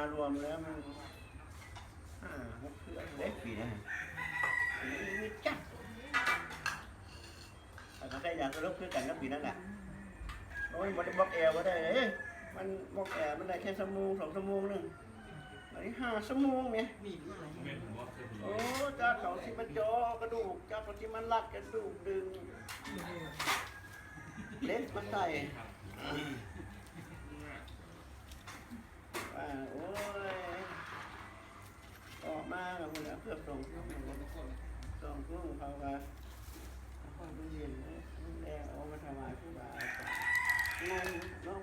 ารวมแล้วมันห้าหกเดือนเล็กปีนะนี่จัดแต่ถ้าใครอยากจะลบคือกันก็ปีนั่นแหละโอ้ยมันบล็อกแอร์มาได้เลยมันบล็อกแอร์มันได้แค่ชั่วโมงสองชั่วโมงหนึ่งอันนี้ห้าชั่วโมงเนี่ยโอ้จ้าเขาที่มันจอกระดูกจ้าเขาที่มันรัดกระดูกดึงเล็กมันใส่ ว่าโอ้ยออกมากับคนเพื่อส่งส่งส่งลูกเขาว่าพ่อไปเรียนแล้วเอามาถวายผู้บาอาจารย์นั่นน้อง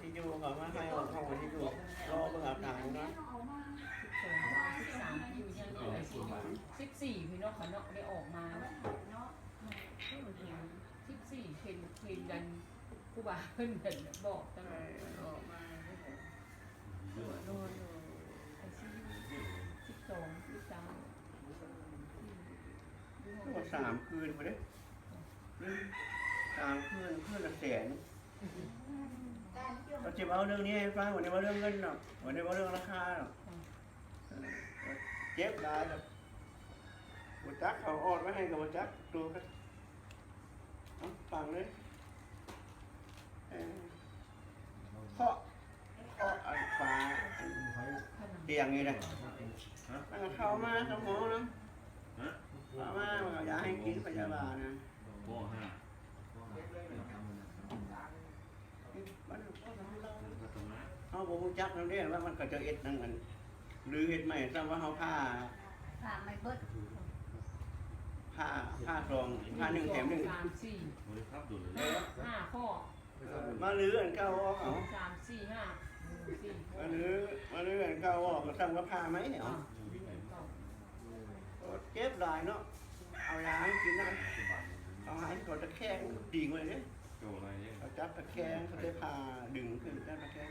ที่อยู่เขามาให้เอาเข้าที่อยู่รอเบิ่งอาบน้ำนะสามอยู่ยังเหลือสี่สิบสี่พี่น้องเขาเนาะได้ออกมาสิบสี่เพนเพนดัน ผู้บ่าเพิ่นเดินบอกตลอดออกมาโดนไอซีสิบสองสิบสามทั้งหมดสามคืนไปเลยสามคืนคืนละแสนเราจะเอาเรื่องนี้ให้ฟังวันนี้ว่าเรื่องเงินหรอกวันนี้ว่าเรื่องราคาหรอกเจ็บได้หรอกบจักเขาออดไว้ให้กับบจักดูกันฟังเลยเออเคาะเคาะอันฟ้าอัน ขนาด เตียงนี่นะมันก็เข้ามาสมองเนาะเข้ามามันก็อยากให้กินพยาบาลนะโบ้ห้ามันก็ทำเราพัฒนาเขาบอกรู้จักนั่นเองว่ามันก็จะเอ็ดนั่นกันหรือเอ็ดใหม่ซ้ำว่าเขาผ้าผ่าไม่เบิดผ้าผ้าซองผ้าหนึ่งแถมหนึ่งสามสี่บริภาพดุลเลยห้าห้าข้อมาลืออันเก้าออกเอาสามสี่ห้าสี่ มาลือมาลืออันเก้าออกก็ซ้ำกับผ้าไหมเนี่ยเก้าเจ็บหลายเนาะ เอายาให้กินนะเอาหายก่อนตะแคงดิ่งเลยเนี่ยโจอะไรเนี่ยเขาจับตะแคงเขาได้พาดึงขึ้นจับตะแคง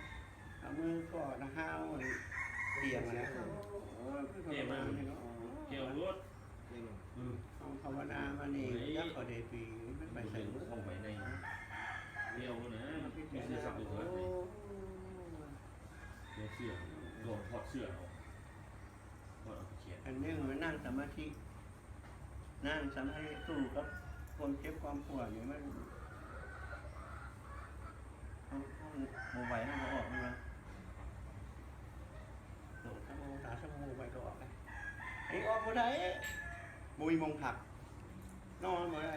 เอามือก่อนนะห้าวเตียงนะโอ้ยคือภาวนาเนี่ยเนาะเกี่ยวรถอืมเอาภาวนามานี่ยักษ์เขาได้ปีมันไปไปใส่ใส่มือเข้าไปในเกี่ยวนะมีเสื้อสับอยู่โอ้เลยเกี่ยวเสื้อโดนถอดเสื้อเอาถอดเอาไปเขียนอันนี้มันนั่งสมาธิ นั่งสมาธิสู้กับคนเจ็บความปวดนี่มันเอาเอาโมไหวให้มันออกมาโดดทั้งโมตาทั้งโมไปก็ออกเลยไอ้ออกมาได้บุยมงผัก นอนมาได้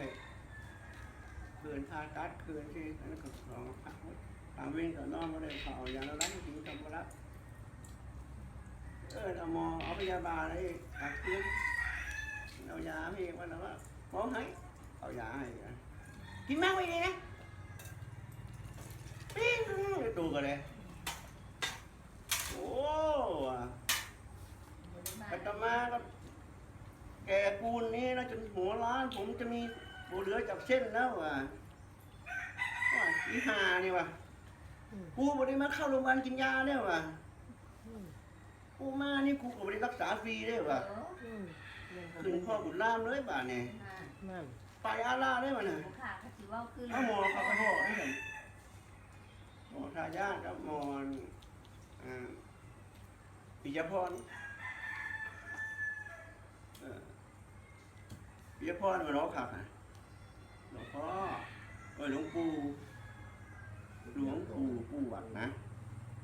คืนทาตัดคืนที่นนั้นก็สองผักทางวิ่งก็นอนมาได้เขาอาอย่างละร้นกินทำมาละ เออเอาหมอเอาพยาบาลอะไรตัดคืนเอายาให้วันละว่าหมอให้เอายาให้กินมากไปเลยนะปิ้งดูกันเลยโอ้อาตมาก็แก่ปูนนี้นะจนหัวล้าน ผมจะมีบัวเหลือจากเส้นแล้วว่ะว่าอีหานี่ว่ะกูบได้มาเข้าโรงพยาบาลกินยาเนี่ยว่ะ กูมานี่กูก็บได้รักษาฟรีได้ว่ะขึ้นพ่อบุญล่ามเลยบ่าเนี่ยนั่นไปอาล่าได้ว่ะน่ะผู้ขาเขาสิว่าคือเอาหมอเขาก็บอกให้เห็นหมอทายาทกับหมออ่าปิยพรเออปิยพรมาล้อขับอะหลวงพ่อเออหลวงปู่หลวงปู่ปู่วัดนะ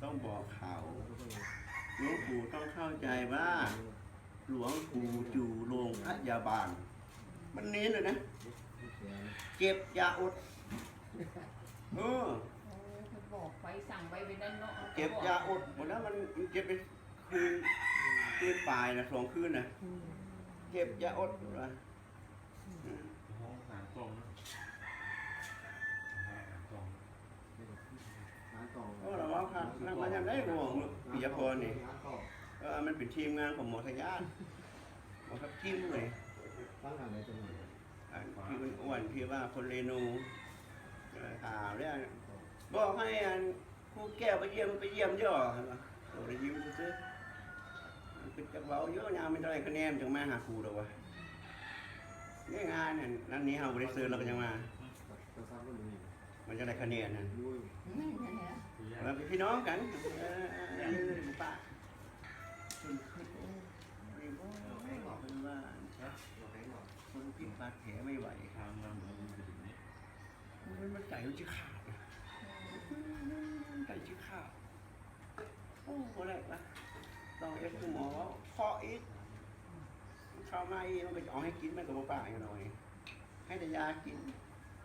ต้องบอกเขา หลวงปู่ต้องเข้าใจว่า หลวงปู่จู่โรงพยาบาล มันเน้นเลยนะเก็บอยาอดเออโอ้คุณบอกไว้สั่งไว้เป็นนั่นเนาะเก็บยาอดหมดแล้วมันมันเก็บไปคืนคืนปลายนะสองคืนนะเก็บยาอดอยู่ละอืมห้องหางกล้องนะหางกล้องเพราะเราว่าครับนั่งมายังได้บ่วงปิยพรนี่เออ มันเป็นทีมงานของหมอทยาทหมอทับทิมเลยฟังอะไรจะหน่อยอ่าพี่อ้วนๆพี่ว่าคนเรนูเออข่าวเนี่ยบอกให้อันครูแก้วไปเยี่ยมไปเยี่ยมย่อเห็นปะโอ้ได้ยิ้มซื้อๆเป็นจักเบาเยอะยามไม่ได้คะแนนจังมาหาครูหรอกวะนี่งานนั่นนั่นนี้เฮาบ่ได้ซื้อเราก็ยังมาก็ทราบว่ามีมันจะได้คะแนนนั่นด้วยนั่นแหละพี่น้องกันเออเออป้า คนขึ้นโอ้ยโอ้ยบอกเป็นว่าคนพิษบาดแผลไม่ไหวทางมาเหมือนมันจะถึงนี้มันมันใจมันจะขาดอะใจจะขาดโอ้โหอะไรวะต้องเอ็กซ์หมอเคาะอีกเข้ามาอีกมันก็จะเอาให้กินมันก็บ่ป่าอย่างหน่อยให้แต่ยากิน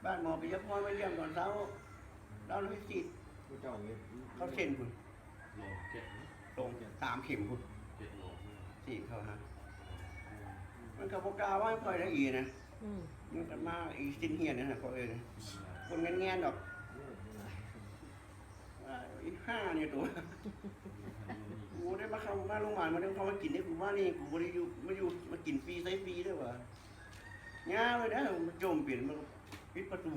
บ้านหมอไปยับพรมาเยี่ยมตอนเช้าเราเลยจิตผู้เจ้าเนี่ยเขาเส้นคุณโลเก็ตตรงสามเข็มคุณ เก็ตโลจีบเขาฮะมันกับโปกล้าว่าให้ปล่อยได้อีนะอืมมันกันมาอีสินเฮียนนี่นะเขาเอ้ยนะคนแง่นๆดอกว่าอีห้าเนี่ยตัวกูได้มาเข้ามาโรงพยาบาลมาได้เข้ามากินได้กูว่านี่กูบ่ได้อยู่มาอยู่มากินฟรีใช้ฟรีด้วยวะง่าเลยนะมันโจมเปลี่ยนมันปิดประตู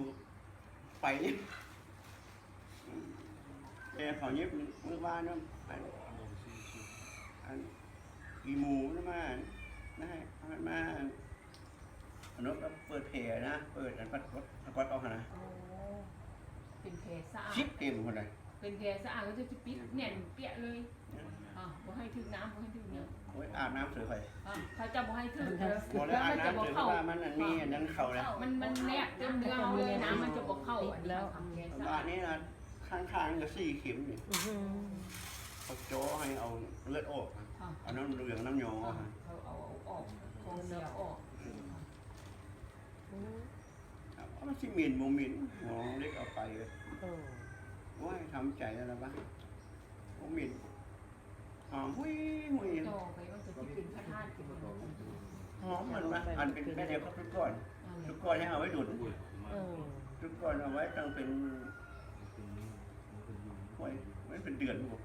ไปนี่อืมแต่เขาเย็บมือบ้านเนาะ อันอันอีหมูนะมานะฮะเอามันมาอันนั้นก็เปิดแผลนะ เปิดอันปัดปัดปัดออกนะโอ้เป็นแผลสะอาชิดปเต็มคนเลยเป็นแผลสะอาดก็จะปิดแน่นเปี้ยเลยอะบ่ให้ถึงน้ำบ่ให้ถึงเนี่ยโอ้ยอาบน้ำเสือไฟอะเขาจะบ่ให้ถึงเออพอแล้แล้ววอาบมันจะน้ำบ่เสือเข้าว่ามันอันนี้อันนั้นเข่าแล้วมันมันแนบเต็มเนื้อเอาเลยน้ำมันจะบ่เข้าอันนี้ทำแผลสะบ้าอานดนี้นะข้างๆก็สี่เข็มนี่อื้อหือเขาโจ้ให้เอาเลือดออก อะเอาน้ำเหลืองน้ำหยองออกเขาเอาเอาออกคงเสียออกอืมครับเอามาชิมินโมมินหมอเล็กเอาไปเลยโอ้ว่าทำใจแล้วนะบ้างโมมินหอมหุ้ยหุ้ยต่อไปมันจะที่เป็นพระธาตุเป็นอะไรหอมเหมือนว่าอันเป็นแม่เดียวก็ทุกก้อนทุกก้อนให้เอาไว้ดุดอุ้ยมาเออทุกก้อนเอาไว้ตั้งเป็นห้วยไว้เป็นเดือนหมด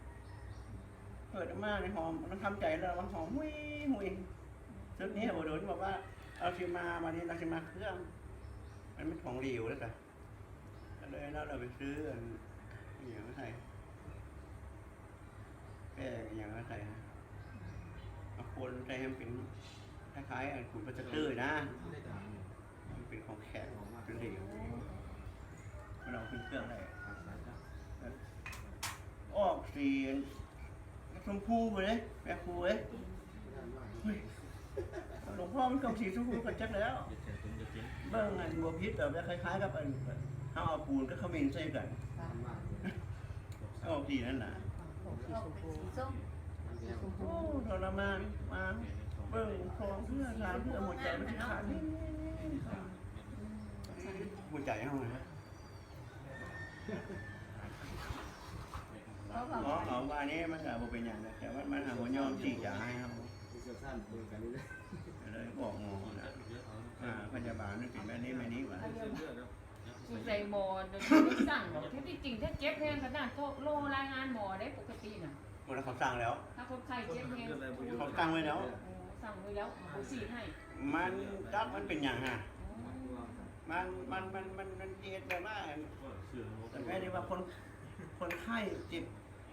เปิดออกมาในหอมต้องทำใจแล้วว่าหอมหุ้ยหุ้ยชุดนี้โอ้โหที่บอกว่าเอาชิมามานี่เราชิมาเครื่อง มันเป็นของเหลวแล้วจ้ะก็เลยเราเราไปซื้ออันอย่างมาใส่แป้งอย่างมาใส่นะเอาคนใส่ให้มันเป็นคล้ายๆอันขุนปลาจะเตอร์นะมันเป็นของแข็งเป็นเหลวมันเอาขึ้นเครื่องได้ออกสี ชมพูไปเลยแม่ครูเอ้ยเฮ้ยหลวงพ่อมันกำสีชมพูกันจักแล้วจะเจ๋งจะเจ๋งเบิ้งอันบัวพิษแบบคล้ายๆกับอันเอาเอาปูนก็เขมิ้นใส่กันเอาออกทีนั่นน่ะโอ้สีออกชมเป็นพูสีส้มชมพูโอ้ทรมานมาเบิ้งคลองเพื่อทางเพื่อหัวใจมันจะขาดนี่หัวใจเอาไง เพราะหมอว่าเอาว่านี้มันก็บ่เป็นอย่างนั้นแต่ว่ามันหาหัวยอมจีจ่าให้เขาสั้นๆคุยกันเรื่อยเลยบอกหมอนะอ่าพยาบาลนึกถึงแบบนี้แบบนี้ว่ะคือใส่หมอโดยที่สั่งที่จริงถ้าเจ็บแห้งขนาดโลรายงานหมอได้ปกติน่ะหมดแล้วเขาสั่งแล้ว ถ้าคนไข้เจ็บแห้งเขาสั่งไว้แล้วสั่งไว้แล้วเขาสีให้ มันจักมันเป็นอย่างฮะมันมันมันมันมันเอ็ดแบบว่าเสื่อมแต่แม่ได้ว่าคนคนไข้เจ็บ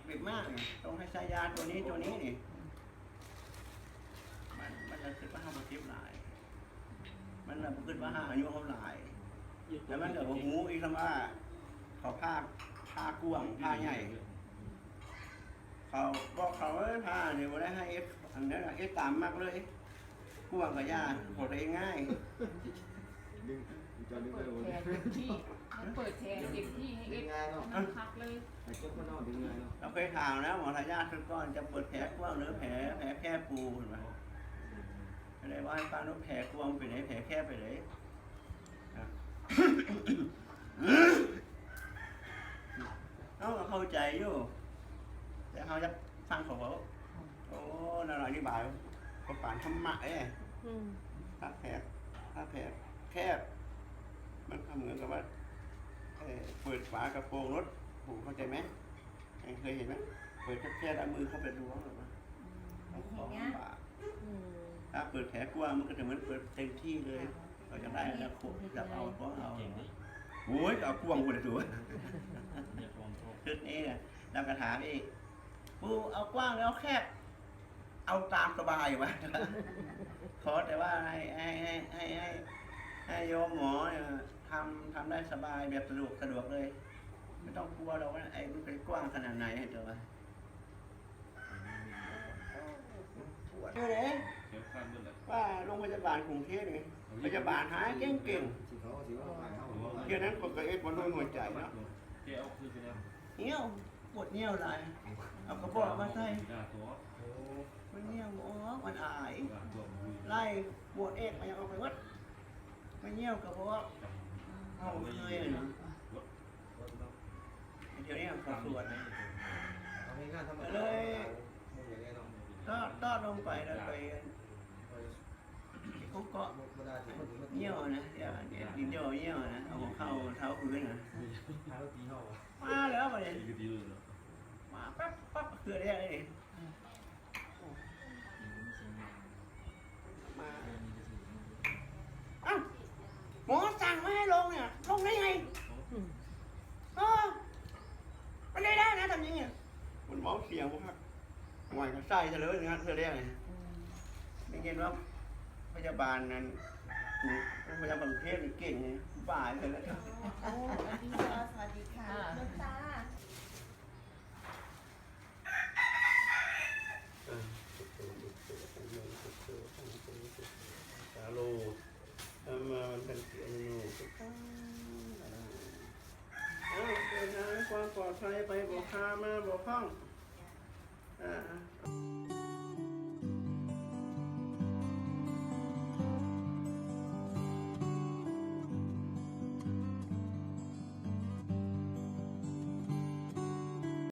เจ็บมากเนี่ยต้องให้ใช้ยาตัวนี้ตัวนี้นี่ มันมันจะคิดว่าห้าเจ็บหลาย มันจะคิดว่าห้าอายุเขาหลาย แล้วมันเกิดว่าหูอีกคำว่า เขาผ้าผ้ากวางผ้าใหญ่ เขาบอกเขาว่าผ้าเนี่ยว่าได้ให้เอฟอันนั้นเอฟตามมากเลยกวางกับยาปวดเองง่าย จะดึงเปิไปดโอ้แทนเต็มที่มันเปิดแทนเต็มที่ให้เอดึงฟง่ายเนาะนั่งพักเลยไอ้เจ้าก็นอนดึงง่ายเนาะเราเคยถามนะหมอทายาททุกก้อนจะเปิดแผลกว้างหรือแผลแผลแค่ปูเห็นไหมอะไรว่าให้ฟังว่าแผลกว้างไปไหนแผลแค่ไปไหนอะเขาก็เข้าใจอยู่ แต่เขาจะฟังเขาเขาโอ้นาราธิบายเขาป่านธรรมะเอ้อืม ถ้าแผลถ้าแผลแคบ มันก็เหมือนกับว่าเอ่อเปิดฝากระโปรงรถผมเข้าใจไหมเคยเห็นไหมเปิดแค่ๆแล้วมือเข้าไปล้วงหรือว่าต้องของลำบากอืมถ้าเปิดแผลกว้างมันก็จะเหมือนเปิดเต็มที่เลยเราจะได้แล้วขบจับเอาก็เอาเก่งดิโอ้ยเอากว้างกูเลยตัวเนี่ยความโชคชุดนี้เนี่ยเราก็ถามอีกปูเอากว้างแล้วเอาแคบเอาตามสบายวะขอแต่ว่าให้ให้ให้ให้ให้ให้โยมหมอเนี่ย ทำทำได้สบายแบบสะดวกสะดวกเลย ไม่ต้องกลัวหรอกว่าไอ้มันเป็นกว้างขนาดไหนเห็นตัวปวดเลยเดี๋ยวข้ามเมื่อไหร่ว่าโรงพยาบาลกรุงเทพนี่พยาบาลหาเก่งสิเขาสิว่าผ่านเข้าหัวๆเดี๋ยวนั้นคนก็เอ็ดบอลลูนหัวใจเนาะแกเอาคืนไปแล้วเหี้ยวปวดเหี้ยวหลายเอากระบอกมาใส่หน้าตัวมันเหี้ยวอ๋อมันอายหน้าตัวมือไล่ปวดเอ็ดมันยังเอาไปวัดไม่เหี้ยวกระบอก เอาเลยเนาะเดี๋ยวนี้ขาสวนะเอาให้งานทำอะไรมึงอย่างเงี้ยเนาะก็ตอดลงไปแล้วไปเขาเกาะบ่ได้ที่ยวนะเดี๋ยวเดี๋ยวดินเยวเหี้ยวนะเอาเข้าเท้าพื้นนะมาแล้วมาเลยมาปั๊บปั๊บคือได้เลยมา มอสั่งไม่ให้ลงเนี่ย ลงได้ไงอืมเออมันได้ได้นะทำยังไงคุณหมอเสียงผมครับหน่อยก็ใส่เฉลยงานเธอได้ไงไม่เห็นว่าพยาบาลนั้นพยาบาลกรุงเทพนี่เก่งไงบ้าเลยแล้ว โอ้สวัสดีค่ะสวัสดีค่ะลูกตา กันเสียงโง่ทุกท่านเอาเดินทความปลอดภัยไปบอกพามาบอกพ้องอ่า